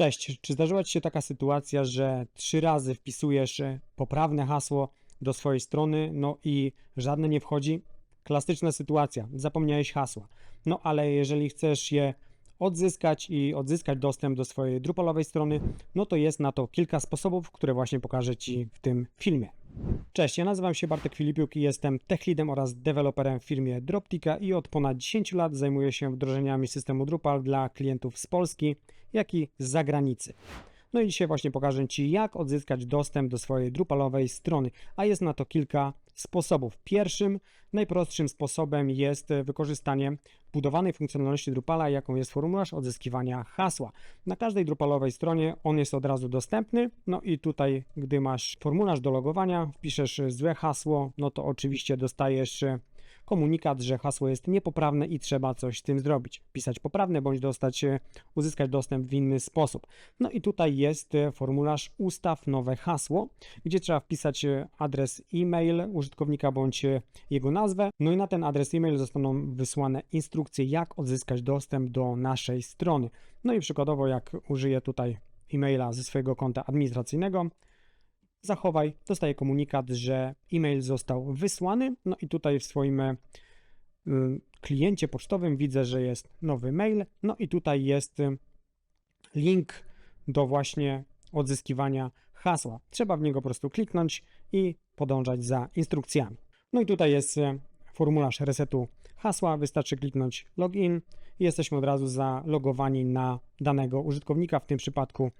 Cześć, czy zdarzyła Ci się taka sytuacja, że trzy razy wpisujesz e, poprawne hasło do swojej strony, no i żadne nie wchodzi? Klasyczna sytuacja, zapomniałeś hasła. No ale jeżeli chcesz je odzyskać i odzyskać dostęp do swojej Drupalowej strony, no to jest na to kilka sposobów, które właśnie pokażę Ci w tym filmie. Cześć, ja nazywam się Bartek Filipiuk i jestem techleadem oraz deweloperem w firmie Droptika i od ponad 10 lat zajmuję się wdrożeniami systemu Drupal dla klientów z Polski, jak i z zagranicy. No i dzisiaj właśnie pokażę Ci, jak odzyskać dostęp do swojej Drupalowej strony, a jest na to kilka sposobów. Pierwszym, najprostszym sposobem jest wykorzystanie budowanej funkcjonalności Drupala, jaką jest formularz odzyskiwania hasła. Na każdej Drupalowej stronie on jest od razu dostępny, no i tutaj, gdy masz formularz do logowania, wpiszesz złe hasło, no to oczywiście dostajesz komunikat, że hasło jest niepoprawne i trzeba coś z tym zrobić. Pisać poprawne bądź dostać, e, uzyskać dostęp w inny sposób. No i tutaj jest e, formularz ustaw nowe hasło, gdzie trzeba wpisać e, adres e-mail użytkownika bądź jego nazwę. No i na ten adres e-mail zostaną wysłane instrukcje, jak odzyskać dostęp do naszej strony. No i przykładowo, jak użyję tutaj e-maila ze swojego konta administracyjnego, zachowaj, dostaję komunikat, że e-mail został wysłany. No i tutaj w swoim y, kliencie pocztowym widzę, że jest nowy mail. No i tutaj jest y, link do właśnie odzyskiwania hasła. Trzeba w niego po prostu kliknąć i podążać za instrukcjami. No i tutaj jest y, formularz resetu hasła. Wystarczy kliknąć login i jesteśmy od razu zalogowani na danego użytkownika. W tym przypadku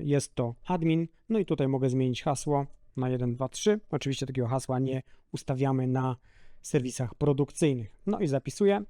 jest to admin. No i tutaj mogę zmienić hasło na 1, 2, 3. Oczywiście takiego hasła nie ustawiamy na serwisach produkcyjnych. No i zapisuję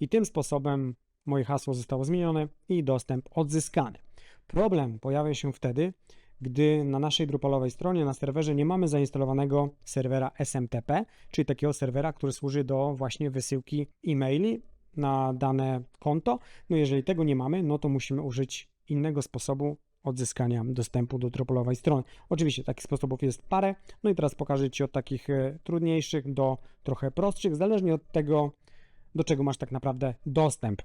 i tym sposobem moje hasło zostało zmienione i dostęp odzyskany. Problem pojawia się wtedy, gdy na naszej Drupalowej stronie, na serwerze nie mamy zainstalowanego serwera SMTP, czyli takiego serwera, który służy do właśnie wysyłki e-maili na dane konto. No jeżeli tego nie mamy, no to musimy użyć innego sposobu odzyskania dostępu do Drupalowej strony. Oczywiście takich sposobów jest parę, no i teraz pokażę Ci od takich e, trudniejszych do trochę prostszych, zależnie od tego, do czego masz tak naprawdę dostęp.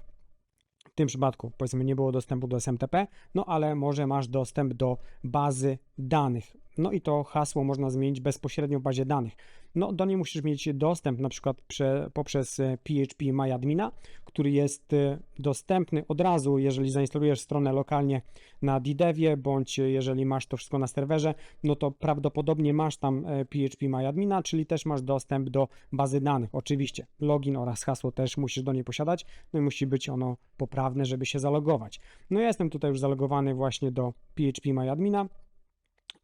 W tym przypadku, powiedzmy, nie było dostępu do SMTP, no ale może masz dostęp do bazy danych. No i to hasło można zmienić bezpośrednio w bazie danych. No, do niej musisz mieć dostęp na przykład prze, poprzez PHP e, MyAdmina, który jest e, dostępny od razu, jeżeli zainstalujesz stronę lokalnie na DDEVie, bądź jeżeli masz to wszystko na serwerze, no to prawdopodobnie masz tam PHP e, MyAdmina, czyli też masz dostęp do bazy danych. Oczywiście login oraz hasło też musisz do niej posiadać, no i musi być ono poprawne, żeby się zalogować. No ja jestem tutaj już zalogowany właśnie do PHP MyAdmina,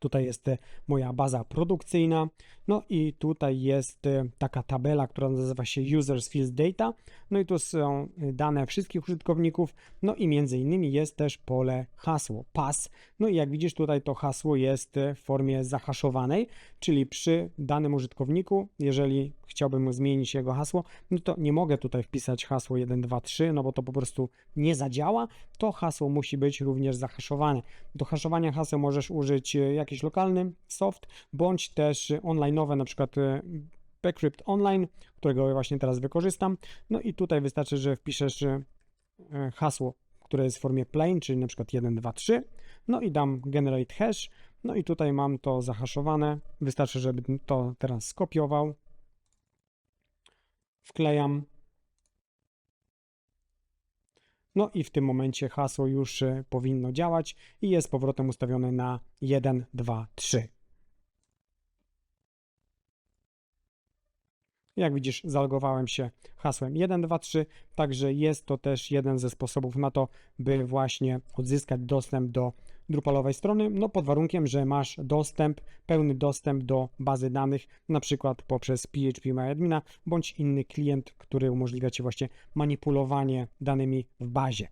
Tutaj jest e, moja baza produkcyjna. No i tutaj jest e, taka tabela, która nazywa się Users Fields Data. No i tu są e, dane wszystkich użytkowników. No i między innymi jest też pole hasło, pas. No i jak widzisz tutaj to hasło jest w formie zahaszowanej, czyli przy danym użytkowniku, jeżeli chciałbym zmienić jego hasło, no to nie mogę tutaj wpisać hasło 123, no bo to po prostu nie zadziała. To hasło musi być również zahaszowane. Do haszowania haseł możesz użyć jakiś lokalny soft, bądź też online'owe, na przykład e, Backcrypt Online, którego właśnie teraz wykorzystam. No i tutaj wystarczy, że wpiszesz e, hasło, które jest w formie plain, czyli na przykład 1, 2, 3, no i dam generate hash, no i tutaj mam to zahaszowane. Wystarczy, żebym to teraz skopiował. Wklejam. No i w tym momencie hasło już powinno działać i jest powrotem ustawione na 1, 2, 3. Jak widzisz, zalogowałem się hasłem 123, także jest to też jeden ze sposobów na to, by właśnie odzyskać dostęp do Drupalowej strony, no pod warunkiem, że masz dostęp, pełny dostęp do bazy danych, na przykład poprzez PHP MyAdmina bądź inny klient, który umożliwia Ci właśnie manipulowanie danymi w bazie.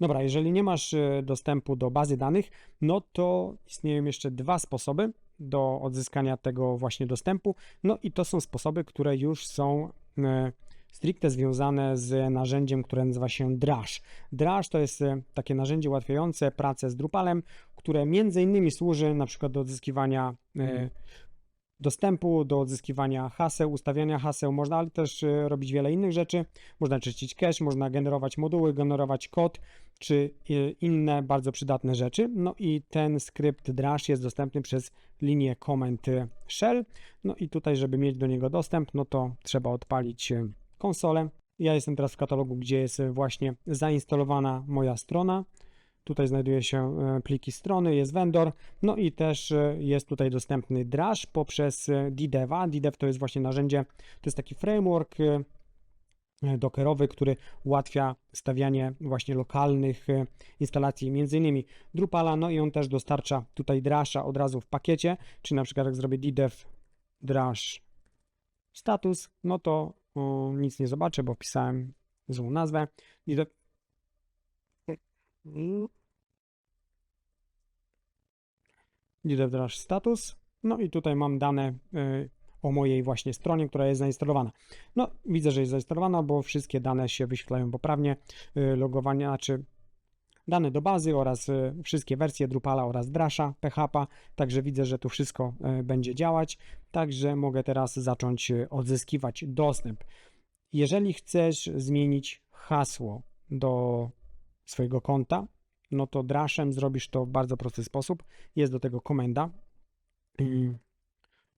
Dobra, jeżeli nie masz e, dostępu do bazy danych, no to istnieją jeszcze dwa sposoby do odzyskania tego właśnie dostępu. No i to są sposoby, które już są e, stricte związane z narzędziem, które nazywa się Drash. Drash to jest e, takie narzędzie ułatwiające pracę z Drupalem, które między innymi służy na przykład do odzyskiwania mm dostępu, do odzyskiwania haseł, ustawiania haseł. Można też e, robić wiele innych rzeczy. Można czyścić cache, można generować moduły, generować kod, czy e, inne bardzo przydatne rzeczy. No i ten skrypt Drash jest dostępny przez linię command shell. No i tutaj, żeby mieć do niego dostęp, no to trzeba odpalić e, konsolę. Ja jestem teraz w katalogu, gdzie jest właśnie zainstalowana moja strona. Tutaj znajduje się e, pliki strony, jest vendor, no i też e, jest tutaj dostępny Drash poprzez e, DDEVa. DDEV to jest właśnie narzędzie, to jest taki framework dockerowy, który ułatwia stawianie właśnie lokalnych instalacji, między innymi Drupala, no i on też dostarcza tutaj Drasha od razu w pakiecie, czyli na przykład jak zrobię DDEV Drash status, no to o, nic nie zobaczę, bo wpisałem złą nazwę. DDEV DDEV Drash status. No i tutaj mam dane y, o mojej właśnie stronie, która jest zainstalowana. No, widzę, że jest zainstalowana, bo wszystkie dane się wyświetlają poprawnie. Y, logowania, znaczy dane do bazy oraz y, wszystkie wersje Drupala oraz Drasha, PHP, także widzę, że tu wszystko będzie działać. Także mogę teraz zacząć odzyskiwać dostęp. Jeżeli chcesz zmienić hasło do swojego konta, no to Drashem zrobisz to w bardzo prosty sposób. Jest do tego komenda.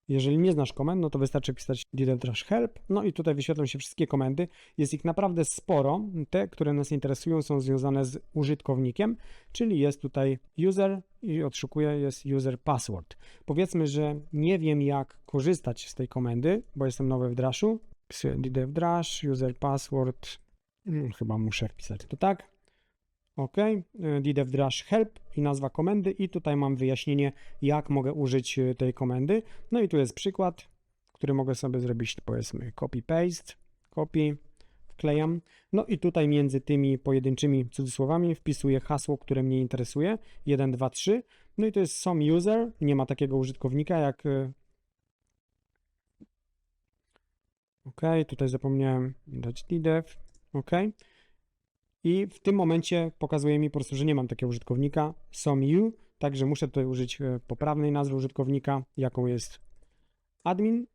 Jeżeli nie znasz komend, no to wystarczy pisać drash help, no i tutaj wyświetlą się wszystkie komendy. Jest ich naprawdę sporo. Te, które nas interesują, są związane z użytkownikiem, czyli jest tutaj user i odszukuję jest user password. Powiedzmy, że nie wiem jak korzystać z tej komendy, bo jestem nowy w Drashu. Pisuję drash user password. Hmm, chyba muszę wpisać to tak. OK, DDEV Drash Help i nazwa komendy i tutaj mam wyjaśnienie, jak mogę użyć e, tej komendy. No i tu jest przykład, który mogę sobie zrobić, powiedzmy copy-paste, copy, wklejam. No i tutaj między tymi pojedynczymi cudzysłowami wpisuję hasło, które mnie interesuje, 1, 2, 3. No i to jest some user, nie ma takiego użytkownika jak e, OK, tutaj zapomniałem dać DDEV, OK. I w tym momencie pokazuje mi po prostu, że nie mam takiego użytkownika, some you, także muszę tutaj użyć e, poprawnej nazwy użytkownika, jaką jest admin.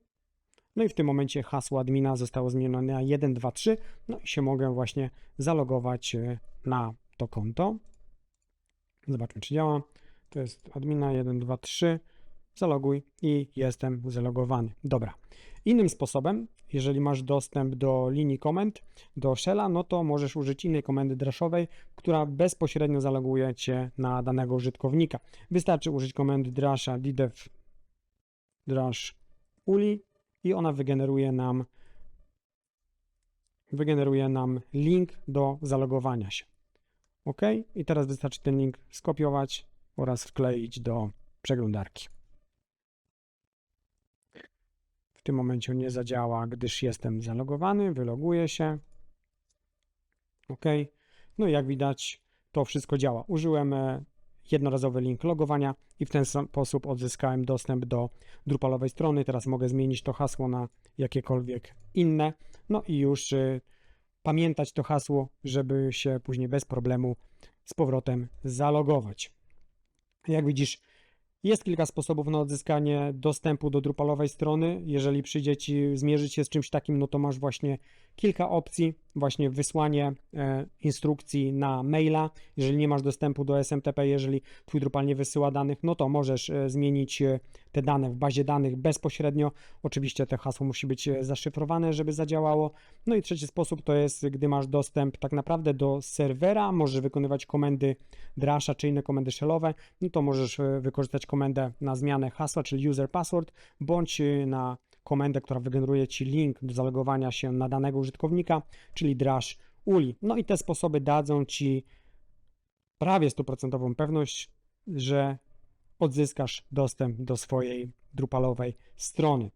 No i w tym momencie hasło admina zostało zmienione na 123, no i się mogę właśnie zalogować e, na to konto. Zobaczmy, czy działa. To jest admina 123, zaloguj i jestem zalogowany. Dobra. Innym sposobem, jeżeli masz dostęp do linii komend, do shella, no to możesz użyć innej komendy drashowej, która bezpośrednio zaloguje cię na danego użytkownika. Wystarczy użyć komendy drasha ddev drash uli i ona wygeneruje nam wygeneruje nam link do zalogowania się. OK, i teraz wystarczy ten link skopiować oraz wkleić do przeglądarki. Tym momencie nie zadziała, gdyż jestem zalogowany, wyloguję się. OK. No i jak widać, to wszystko działa. Użyłem e, jednorazowy link logowania i w ten sposób odzyskałem dostęp do Drupalowej strony. Teraz mogę zmienić to hasło na jakiekolwiek inne. No i już y, pamiętać to hasło, żeby się później bez problemu z powrotem zalogować. Jak widzisz, jest kilka sposobów na odzyskanie dostępu do Drupalowej strony. Jeżeli przyjdzie Ci zmierzyć się z czymś takim, no to masz właśnie kilka opcji, właśnie wysłanie e, instrukcji na maila. Jeżeli nie masz dostępu do SMTP, jeżeli Twój Drupal nie wysyła danych, no to możesz e, zmienić e, te dane w bazie danych bezpośrednio. Oczywiście to hasło musi być zaszyfrowane, żeby zadziałało. No i trzeci sposób to jest, gdy masz dostęp tak naprawdę do serwera, możesz wykonywać komendy Drasha czy inne komendy shellowe, no to możesz wykorzystać komendę na zmianę hasła, czyli user password, bądź na komendę, która wygeneruje Ci link do zalogowania się na danego użytkownika, czyli Drash ULI. No i te sposoby dadzą Ci prawie stuprocentową pewność, że odzyskasz dostęp do swojej Drupalowej strony.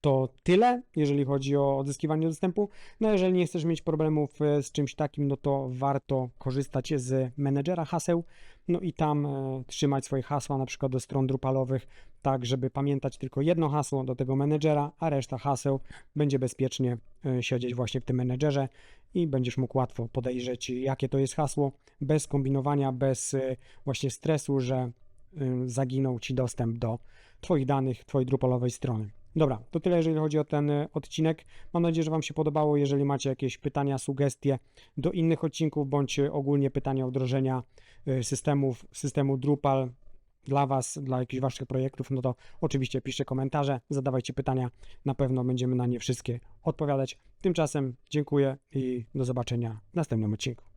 To tyle, jeżeli chodzi o odzyskiwanie dostępu. No jeżeli nie chcesz mieć problemów e, z czymś takim, no to warto korzystać z menedżera haseł, no i tam e, trzymać swoje hasła na przykład do stron Drupalowych, tak żeby pamiętać tylko jedno hasło do tego menedżera, a reszta haseł będzie bezpiecznie e, siedzieć właśnie w tym menedżerze i będziesz mógł łatwo podejrzeć, jakie to jest hasło, bez kombinowania, bez właśnie stresu, że y, zaginął Ci dostęp do Twoich danych, Twojej Drupalowej strony. Dobra, to tyle jeżeli chodzi o ten odcinek. Mam nadzieję, że Wam się podobało. Jeżeli macie jakieś pytania, sugestie do innych odcinków, bądź ogólnie pytania o wdrożenia systemów, systemu Drupal dla Was, dla jakichś Waszych projektów, no to oczywiście piszcie komentarze, zadawajcie pytania. Na pewno będziemy na nie wszystkie odpowiadać. Tymczasem dziękuję i do zobaczenia w następnym odcinku.